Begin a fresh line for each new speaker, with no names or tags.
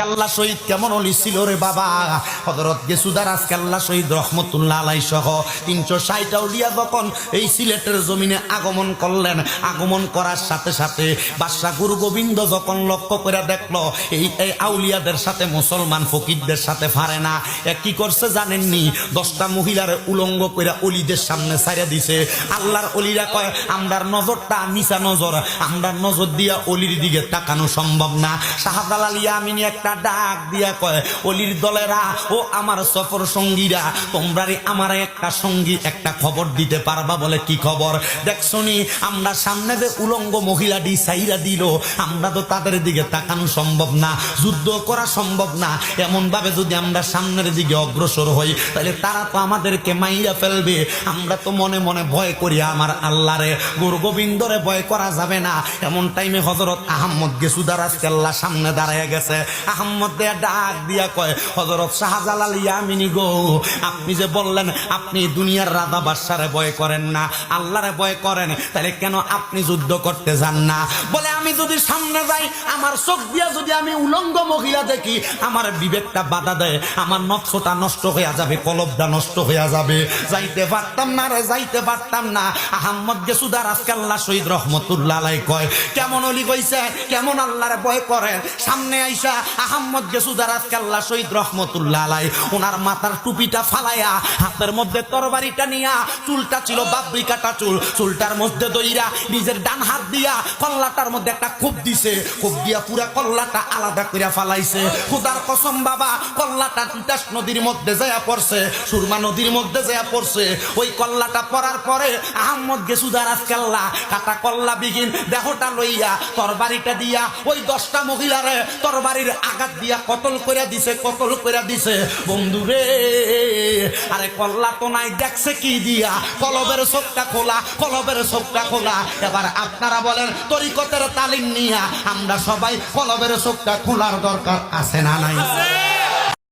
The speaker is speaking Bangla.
কেল্লা শহীদ কেমন অলি ছিল রে বাবা? হজরত গেসুদারাজ কেল্লা শহীদ রহমতুল্লাহ আলাই সহ তিনশো ষাট আউলিয়া যখন এই সিলেটের জমিনে আগমন করলেন, আগমন করার সাথে সাথে বাদশাহ গুরু গোবিন্দ যখন লক্ষ্য করে দেখল, এই এই আউলিয়াদের সাথে মুসলমান ফকিরদের সাথে পারে না। কি করছে জানেননি? দশটা মহিলার উলঙ্গ করে অলিদের সামনে ছাড়িয়ে দিছে। আল্লাহর অলিরা কয়, আমরার নজরটা নিচা নজর, আমরার নজর দিয়া অলির দিকে তাকানো সম্ভব না। শাহজালাল ইয়ামিনী একটা ডাক দিয়া কয়, অলির দলেরা, ও আমার সফর সঙ্গীরা, তোমরারে আমার একটা সঙ্গী, একটা খবর দিতে পারবা বলে কি খবর? দেখছনি আমরা সামনে যে উলঙ্গ মহিলাটি সাইরা দিল, আমরা তো তাদের দিকে তাকানো সম্ভব না, যুদ্ধ করা সম্ভব না। এমন ভাবে যদি আমরা সামনের দিকে অগ্রসর হই, তাহলে তারা তো আমাদেরকে মাইরা ফেলবে। আমরা তো মনে মনে ভয় করি আমার আল্লাহরে। গুরু গোবিন্দরে ভয় করা যাবে না। এমন টাইমে হজরত আহম্মদ গেসুদার আজকাল্লা সামনে দাঁড়ায় গেছে। আহম্মদ দেয়া ডাক দিয়া কয় হজরত শাহজালাল ইয়ামিনী গো, আপনি যে বললেন, আপনি দুনিয়ার রাধা বাদশারে ভয় করেন না, আল্লাহরে ভয় করেন, তাহলে কেন আপনি যুদ্ধ করতে যান না? বলে, আমি যদি সামনে যাই, আমার চোখ দিয়া যদি আমি উলঙ্গ মহিলা দেখি, আমার বিবেকটা বাধা দেয়, আমার নকশটা নষ্ট হয়ে যাবে কলবটা নষ্ট হয়ে যাবে। যাইতে পারতাম না রে, যাইতে পারতাম না। আহম্মদ গেসুদার আজকাল্লা শহীদ রহমতুল্লাহ কয়, কেমন অলি কইছে? কেমন আল্লাহরে ভয় করে সামনে আইসা আহম্মদ গেসুদার আজকাল্লা শহীদ রহমতুল্লাহ আলাই। ওনার মাথার টুপিটা ফালাইয়া হাতের মধ্যে তরবারিটা নিয়া, চুলটা ছিল বাবরি কাটা চুল। চুলটার মধ্যে দইরা, নিজের ডান হাত দিয়া কল্লাটার মধ্যে একটা খুব দিছে। খুব দিয়া পুরা কল্লাটা আলাদা করে ফালাইছে। খুদার কসম বাবা, কল্লাটা তিতাস নদীর মধ্যে যায়া পড়ছে, সুরমা নদীর মধ্যে যায়া পড়ছে। ওই কল্লাটা পড়ার পরে আহম্মদ গেসুদার আজকাল্লা কাটা কল্লা বিগিন দেহটা লইয়া তরবারিটা দিয়া, ওই দশটা মহিলারে তরবারির আঘাত দিয়া কতল করে দিছে, কতল করে দিছে। বন্ধু রে, আরে কল্লা তো নাই, দেখছে কি দিয়া? কলবের চোখটা খোলা, কলবের চোখটা খোলা। এবার আপনারা বলেন, তরিকতের তালিম নিয়া আমরা সবাই কলবের চোখটা খোলার দরকার আছে না নাই?